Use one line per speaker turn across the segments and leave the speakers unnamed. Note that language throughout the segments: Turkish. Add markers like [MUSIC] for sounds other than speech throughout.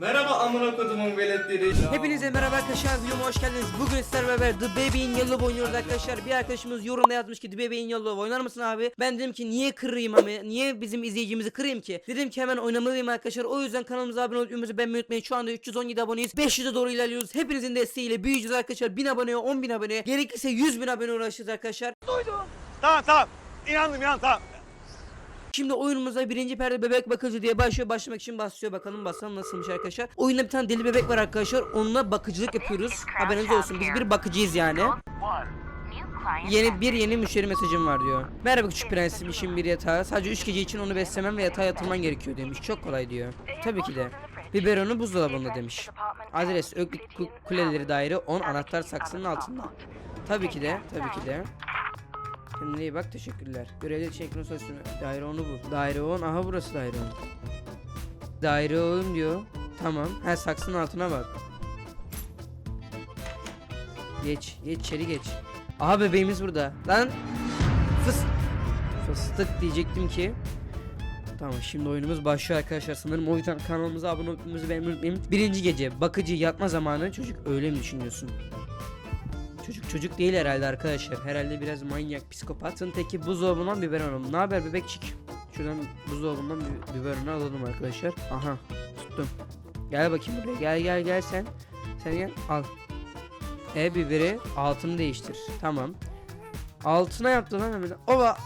Merhaba amına kodumun veletleri.
Hepinize merhaba arkadaşlar videoma hoş geldiniz. Bugün sizlerle beraber The Baby in Yellow oynuyoruz arkadaşlar. Bir arkadaşımız yorumda yazmış ki The Baby in Yellow oynar mısın abi? Ben dedim ki niye kırayım abi? Niye bizim izleyicimizi kırayım ki? Dedim ki hemen oynamalıyım arkadaşlar. O yüzden kanalımıza abone olup videomuzu beğenmeyi unutmayın. Şu anda 317 aboneyiz. 500'e doğru ilerliyoruz. Hepinizin desteğiyle büyüyeceğiz arkadaşlar. 1000 aboneye 10.000 aboneye. Gerekirse 100 bin abone ulaşacağız arkadaşlar.
Tamam tamam. İnandım inandım tamam.
Şimdi oyunumuza birinci perde bebek bakıcı diye başlıyor. Başlamak için basıyor. Bakalım basalım nasılmış arkadaşlar. Oyunda bir tane deli bebek var arkadaşlar. Onunla bakıcılık yapıyoruz. Haberiniz olsun. Biz bir bakıcıyız yani. Yeni bir yeni müşteri mesajım var diyor. Merhaba küçük prensim işim bir yatağı. Sadece 3 gece için onu beslemem ve yatağa yatırman gerekiyor demiş. Çok kolay diyor. Tabii ki de. Biberonu buzdolabında demiş. Adres Öklit Ku- Kuleleri Daire 10 anahtar saksının altında. Tabii ki de. Tabii ki de. Kendine iyi bak teşekkürler. Görevli çekim sosyonu. Daire 10'u bu. Daire 10. Aha burası daire 10. Daire 10 diyor. Tamam. Ha saksının altına bak. Geç. Geç içeri geç. Aha bebeğimiz burada. Lan. Fıs. Fıstık diyecektim ki. Tamam şimdi oyunumuz başlıyor arkadaşlar sanırım o yüzden kanalımıza abone olmayı beğenmeyi unutmayın. Birinci gece bakıcı yatma zamanı çocuk öyle mi düşünüyorsun? Çocuk çocuk değil herhalde arkadaşlar. Herhalde biraz manyak psikopatın teki buzdolabından biberon alalım. Ne haber bebekçik? Şuradan buzdolabından bir biberonu alalım arkadaşlar. Aha tuttum. Gel bakayım buraya. Gel gel gel sen. Sen gel al. E biberi altını değiştir. Tamam. Altına yaptı lan hemen. Oba.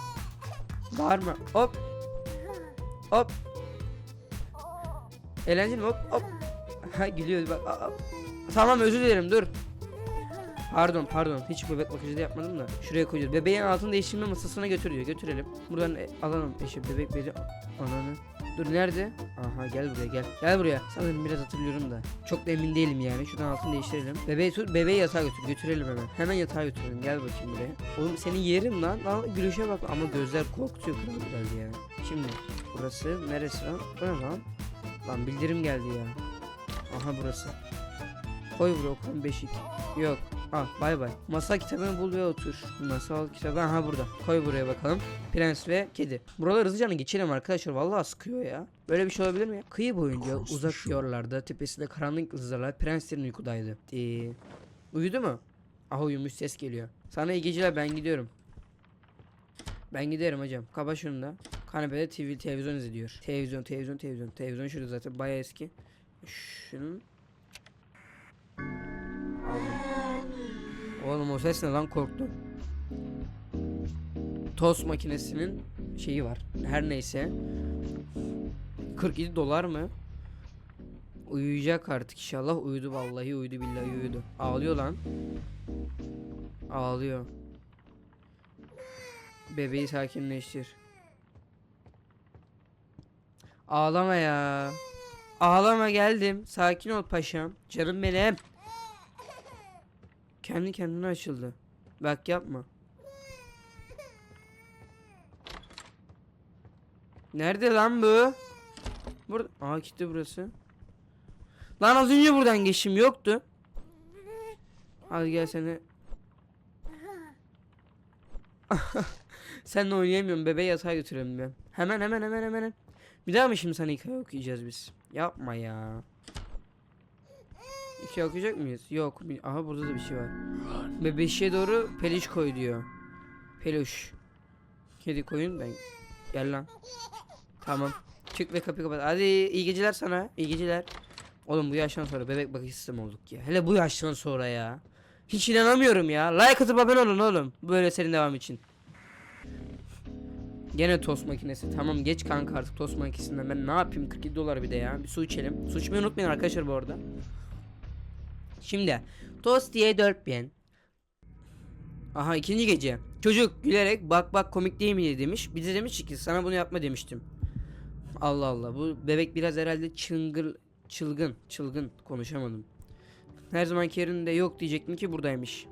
Bağırma. Hop. Hop. Eğlenceli mi? Hop hop. [LAUGHS] Ha gülüyor bak. Tamam özür dilerim dur. Pardon pardon hiç bebek bakıcıda yapmadım da şuraya koyacağız. Bebeğin altını değiştirme masasına götür diyor. Götürelim. Buradan e, alalım eşi bebek bezi ananı. Dur nerede? Aha gel buraya gel. Gel buraya. Sanırım biraz hatırlıyorum da. Çok da emin değilim yani. Şuradan altını değiştirelim. Bebeği tut, bebeği yatağa götür. Götürelim hemen. Hemen yatağa götürelim. Gel bakayım buraya. Oğlum seni yerim lan. Lan gülüşe bak ama gözler korkutuyor kral biraz ya. Şimdi burası neresi lan? Bu ne lan? Lan bildirim geldi ya. Aha burası. Koy buraya okulun beşik. Yok. Al bay bay. Masal kitabını bul ve otur. Masal kitabı aha burada. Koy buraya bakalım. Prens ve kedi. Buralar hızlıca geçelim arkadaşlar. Vallahi sıkıyor ya. Böyle bir şey olabilir mi? Kıyı boyunca uzak yollarda tepesinde karanlık yıldızlarla prenslerin uykudaydı. Ee, uyudu mu? Ah uyumuş ses geliyor. Sana iyi geceler ben gidiyorum. Ben giderim hocam. Kaba şunu da. Kanepede TV televizyon izliyor. Televizyon televizyon televizyon. Televizyon şurada zaten bayağı eski. Şunun Oğlum o ses ne lan korktum. Tost makinesinin şeyi var. Her neyse. 47 dolar mı? Uyuyacak artık inşallah. Uyudu vallahi uyudu billahi uyudu. Ağlıyor lan. Ağlıyor. Bebeği sakinleştir. Ağlama ya. Ağlama geldim. Sakin ol paşam. Canım benim. Kendi kendine açıldı. Bak yapma. Nerede lan bu? Burada. Aa gitti burası. Lan az önce buradan geçim yoktu. Hadi gel seni. [LAUGHS] Seninle oynayamıyorum. Bebeği yatağa götürelim ben. Hemen hemen hemen hemen. Bir daha mı şimdi sana hikaye okuyacağız biz? Yapma ya. İki okuyacak mıyız? Yok. Aha burada da bir şey var. Ve beşiğe doğru peluş koy diyor. Peluş. Kedi koyun ben. Gel lan. Tamam. Çık ve kapıyı kapat. Hadi iyi geceler sana. İyi geceler. Oğlum bu yaştan sonra bebek bakıcısı mı olduk ya? Hele bu yaştan sonra ya. Hiç inanamıyorum ya. Like atıp abone olun oğlum. Böyle senin devam için. Gene tost makinesi. Tamam geç kanka artık tost makinesinden. Ben ne yapayım 47 dolar bir de ya. Bir su içelim. Su içmeyi unutmayın arkadaşlar bu arada. Şimdi tost diye 4000. Aha ikinci gece. Çocuk gülerek bak bak komik değil mi demiş. Bize demiş ki sana bunu yapma demiştim. Allah Allah bu bebek biraz herhalde çıngır çılgın çılgın konuşamadım. Her zamanki yerinde yok diyecektim ki buradaymış.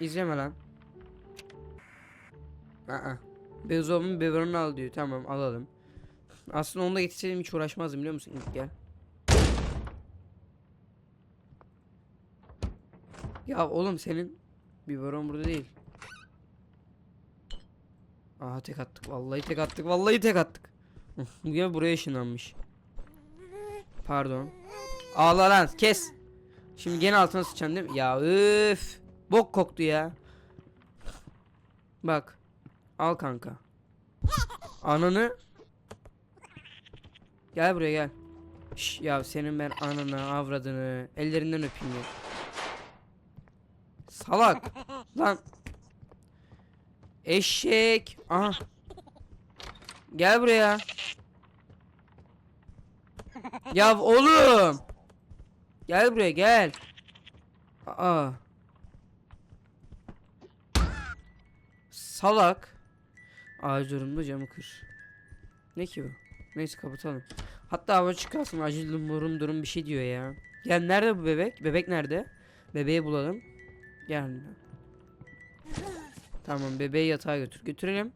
İzleme lan. Aa. Bezoğlu'nun biberonunu al diyor. Tamam alalım. Aslında onu da getirseydim hiç uğraşmazdım biliyor musun? Gel. Ya oğlum senin biberon burada değil. Aha tek attık. Vallahi tek attık. Vallahi tek attık. Ya buraya ışınlanmış. Pardon. Ağla lan kes. Şimdi gene altına sıçacağım değil mi? Ya üf. Bok koktu ya. Bak. Al kanka. Ananı. Gel buraya gel. Şş, ya senin ben ananı avradını ellerinden öpeyim ya. Salak. Lan. Eşek. Aha. Gel buraya. Ya oğlum. Gel buraya gel. Aa. Salak. Ağaç durumda camı kır. Ne ki bu? Neyse kapatalım. Hatta hava çıkarsın acil durum durum bir şey diyor ya. Gel nerede bu bebek? Bebek nerede? Bebeği bulalım. Gel. Tamam bebeği yatağa götür. Götürelim.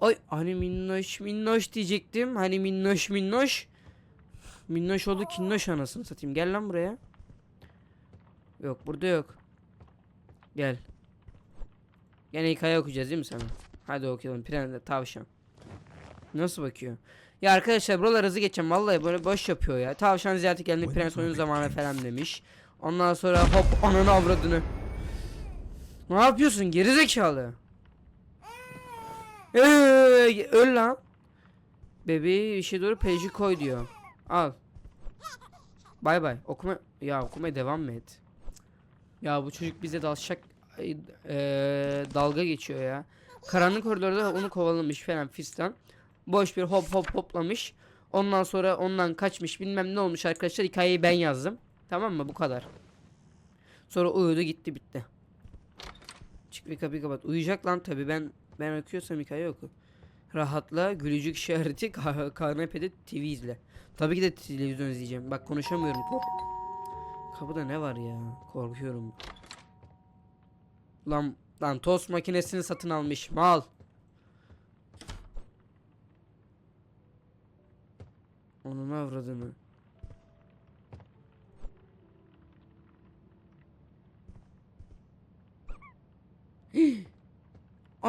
Ay hani minnoş minnoş diyecektim. Hani minnoş minnoş. Minnoş oldu kinnoş anasını satayım. Gel lan buraya. Yok burada yok. Gel. Gene hikaye okuyacağız değil mi sana? Hadi okuyalım. Prende tavşan. Nasıl bakıyor? Ya arkadaşlar buralar hızlı geçeceğim. Vallahi böyle boş yapıyor ya. Tavşan ziyarete geldi prens oyun zamanı falan demiş. Ondan sonra hop ananı avradını. Ne yapıyorsun gerizekalı? Ee, öl lan. Bebeği işe doğru peji koy diyor. Al. Bay bay. Okuma ya okumaya devam mı et? Ya bu çocuk bize dalşak eee, dalga geçiyor ya. Karanlık koridorda onu kovalamış falan fistan. Boş bir hop hop hoplamış. Ondan sonra ondan kaçmış bilmem ne olmuş arkadaşlar. Hikayeyi ben yazdım. Tamam mı? Bu kadar. Sonra uyudu gitti bitti. Çık bir kapıyı kapat. Uyuyacak lan tabi ben ben okuyorsam hikaye oku. Rahatla gülücük işareti ka- kanepede TV izle. Tabii ki de televizyon izleyeceğim. Bak konuşamıyorum. Kapıda ne var ya? Korkuyorum. Lan lan tost makinesini satın almış mal. Onun avradını.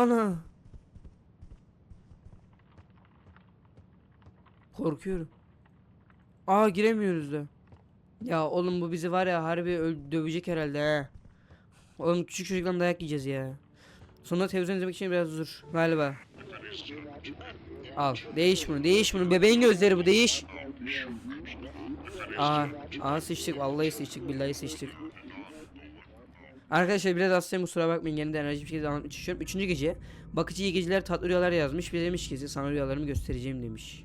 Ana. Korkuyorum. Aa giremiyoruz da. Ya oğlum bu bizi var ya harbi dövecek herhalde he. Oğlum küçük çocuktan dayak yiyeceğiz ya. Sonra televizyon izlemek için biraz zor galiba. Al değiş bunu değiş bunu bebeğin gözleri bu değiş. Aa, aa sıçtık vallahi sıçtık billahi sıçtık. Arkadaşlar biraz hastayım kusura bakmayın yine de enerji bir şekilde anlatmak istiyorum. Üçüncü gece bakıcı iyi geceler tatlı rüyalar yazmış. Bir demiş ki sana rüyalarımı göstereceğim demiş.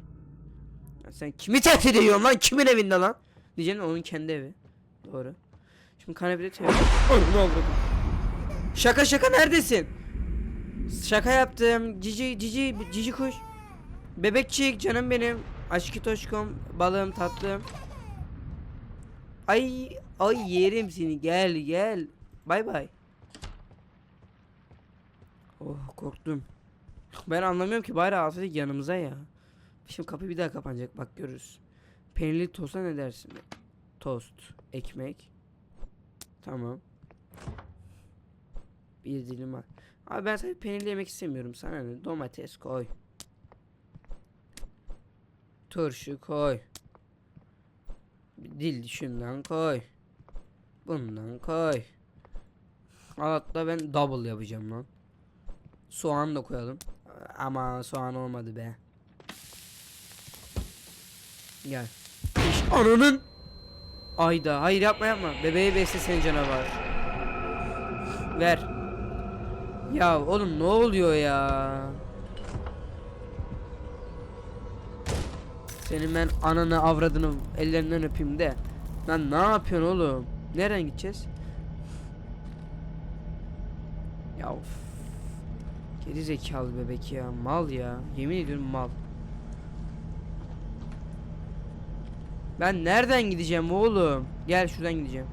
Ya sen kimi tehdit ediyorsun lan kimin evinde lan? Diyeceğim onun kendi evi. Doğru. Şimdi kanepede televizyon. Ne oldu? Şaka şaka neredesin? Şaka yaptım. Cici cici cici kuş. Bebekçik canım benim. Aşkı toşkum balığım tatlım. Ay ay yerim seni gel gel. Bay bay. Oh korktum. Ben anlamıyorum ki bari alsaydık yanımıza ya. Şimdi kapı bir daha kapanacak bak görürüz. Peynirli tosta ne dersin? Tost, ekmek. Tamam. Bir dilim var. Abi ben sadece peynirli yemek istemiyorum. Sana ne? Domates koy. Turşu koy. Dil şundan koy. Bundan koy. Hatta ben double yapacağım lan. Soğan da koyalım. Ama soğan olmadı be. Gel. Ananın. Ayda hayır yapma yapma. Bebeği beslesene canavar. Ver. Ya oğlum ne oluyor ya? Senin ben ananı avradını ellerinden öpeyim de. Lan ne yapıyorsun oğlum? Nereden gideceğiz? Ya of. Geri zekalı bebek ya. Mal ya. Yemin ediyorum mal. Ben nereden gideceğim oğlum? Gel şuradan gideceğim.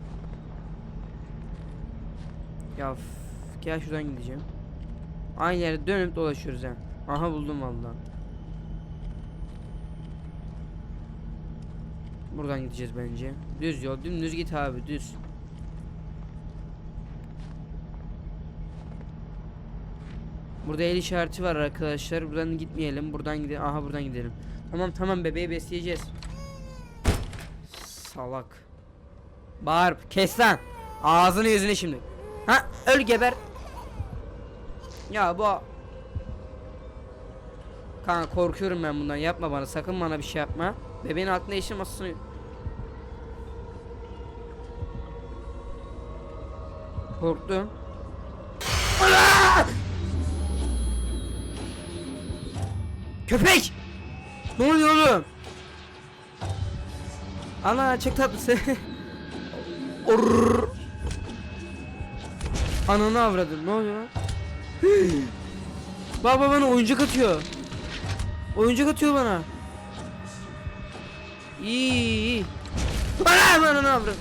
Ya f- gel şuradan gideceğim. Aynı yere dönüp dolaşıyoruz ha. Aha buldum vallahi. Buradan gideceğiz bence. Düz yol, dümdüz git abi, düz. Burada el işareti var arkadaşlar. Buradan gitmeyelim. Buradan gidelim. Aha buradan gidelim. Tamam tamam bebeği besleyeceğiz. Salak. Bağır kes lan. Ağzını yüzünü şimdi. Ha öl geber. Ya bu Kanka korkuyorum ben bundan yapma bana sakın bana bir şey yapma Bebeğin altında eşim masasını Korktum Köpek Ne oluyor oğlum Ana çok tatlısı [LAUGHS] Orrrr. Ananı avradım ne oluyor lan [GASPS] bana oyuncak atıyor. Oyuncak atıyor bana. İyi iyi. bana ne yapıyor?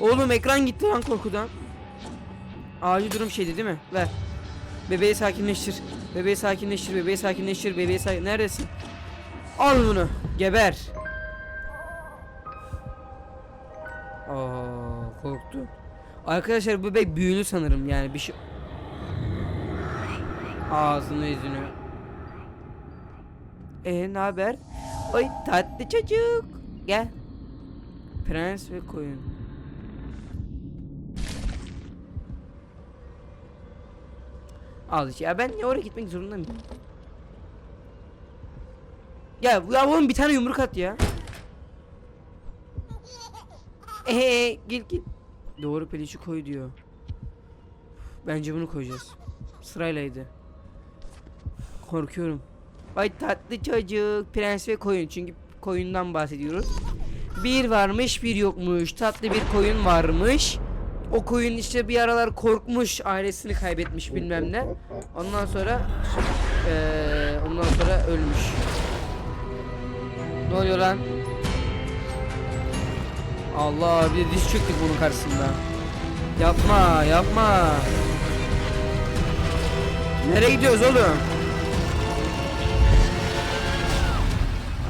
Oğlum ekran gitti lan korkudan. Acil durum şeydi değil mi? Ver. Bebeği sakinleştir. Bebeği sakinleştir. Bebeği sakinleştir. Bebeği sakin... Neredesin? Al bunu. Geber. Aa korktu. Arkadaşlar bu bebek büyülü sanırım yani bir şey Ağzını yüzünü. E ne haber? Oy tatlı çocuk. Gel. Prens ve koyun. Al işte. Ya ben niye oraya gitmek zorunda mıyım? Ya, ya oğlum bir tane yumruk at ya. Eee git git. Doğru pelişi koy diyor. Bence bunu koyacağız. Sıraylaydı. Korkuyorum. Ay tatlı çocuk. Prens ve koyun. Çünkü koyundan bahsediyoruz. Bir varmış bir yokmuş. Tatlı bir koyun varmış. O koyun işte bir aralar korkmuş. Ailesini kaybetmiş bilmem ne. Ondan sonra eee ondan sonra ölmüş. Ne oluyor lan? Allah bir de diz çöktük bunun karşısında. Yapma yapma. Nereye gidiyoruz oğlum?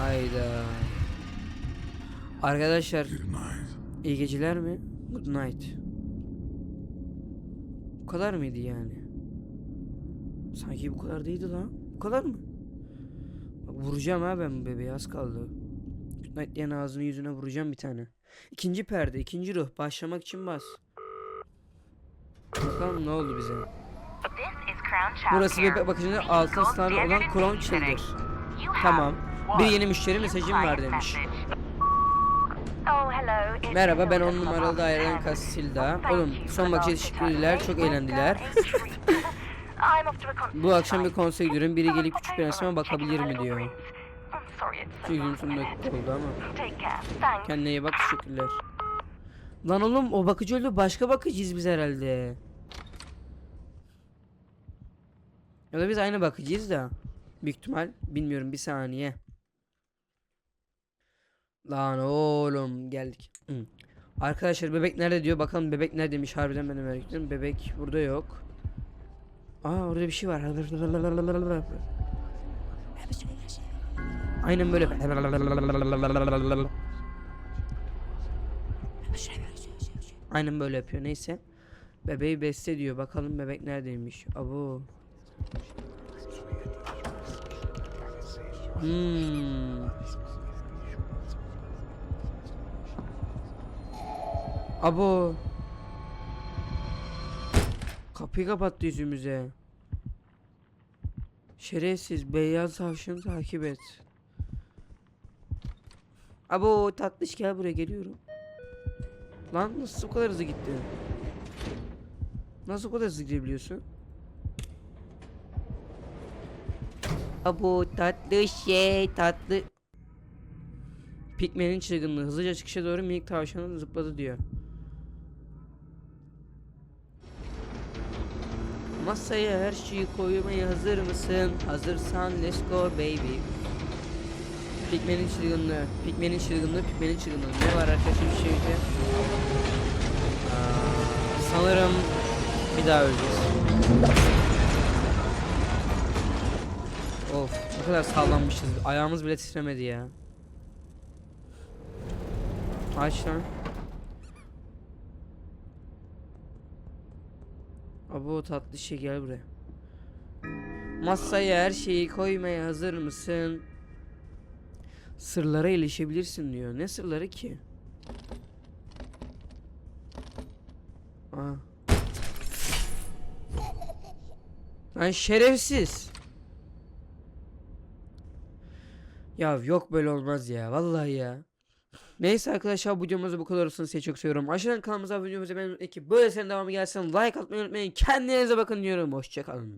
Hayda. Arkadaşlar iyi geceler mi? Good night. Kadar mıydı yani? Sanki bu kadar değildi lan. Bu kadar mı? Bak vuracağım ha ben bebeği az kaldı. Good night diyen ağzını yüzüne vuracağım bir tane. İkinci perde, ikinci ruh. Başlamak için bas. Bakalım ne oldu bize. Burası bebek bakıcının altın sınırlı olan Crown Childer. Tamam. Bir yeni müşteri mesajım var demiş. Merhaba ben 10 numaralı daireden Casilda. Oğlum son bakıcıya teşekkürler çok eğlendiler. [LAUGHS] Bu akşam bir konsere gidiyorum. Biri gelip küçük prensime bakabilir mi diyor. Çocuğun sonunda oldu ama. Kendine iyi bak teşekkürler. Lan oğlum o bakıcı öldü başka bakıcıyız biz herhalde. Ya da biz aynı bakıcıyız da. Büyük ihtimal bilmiyorum bir saniye. Lan oğlum geldik. Hı. Arkadaşlar bebek nerede diyor bakalım bebek neredeymiş harbiden ben merak ediyorum. Bebek burada yok. Aa orada bir şey var. Aynen böyle. Aynen böyle yapıyor neyse. Bebeği besle diyor. Bakalım bebek neredeymiş. Abo. Hmm. Abo. Kapıyı kapattı yüzümüze. Şerefsiz beyaz tavşanı takip et. Abo tatlış gel buraya geliyorum. Lan nasıl bu kadar hızlı gitti? Nasıl bu kadar hızlı gidebiliyorsun? Abo tatlı şey tatlı. Pikmenin çılgınlığı hızlıca çıkışa doğru minik tavşanın zıpladı diyor. Masaya her şeyi koymaya hazır mısın? Hazırsan let's go baby. Pikmenin çılgınlığı, pikmenin çılgınlığı, pikmenin çılgınlığı. Ne var arkadaşlar bir şeyde? Aa, sanırım bir daha öleceğiz. Of ne kadar sallanmışız. Ayağımız bile titremedi ya. Aç lan. Abo tatlı şey gel buraya. Masaya her şeyi koymaya hazır mısın? Sırlara ilişebilirsin diyor. Ne sırları ki? Aa. Lan şerefsiz. Ya yok böyle olmaz ya. Vallahi ya. Neyse arkadaşlar bu videomuz bu kadar olsun. Sizi çok seviyorum. Aşağıdan kanalımıza abone olmayı unutmayın. Böyle senin devamı gelsin. Like atmayı unutmayın. Kendinize bakın diyorum. Hoşçakalın.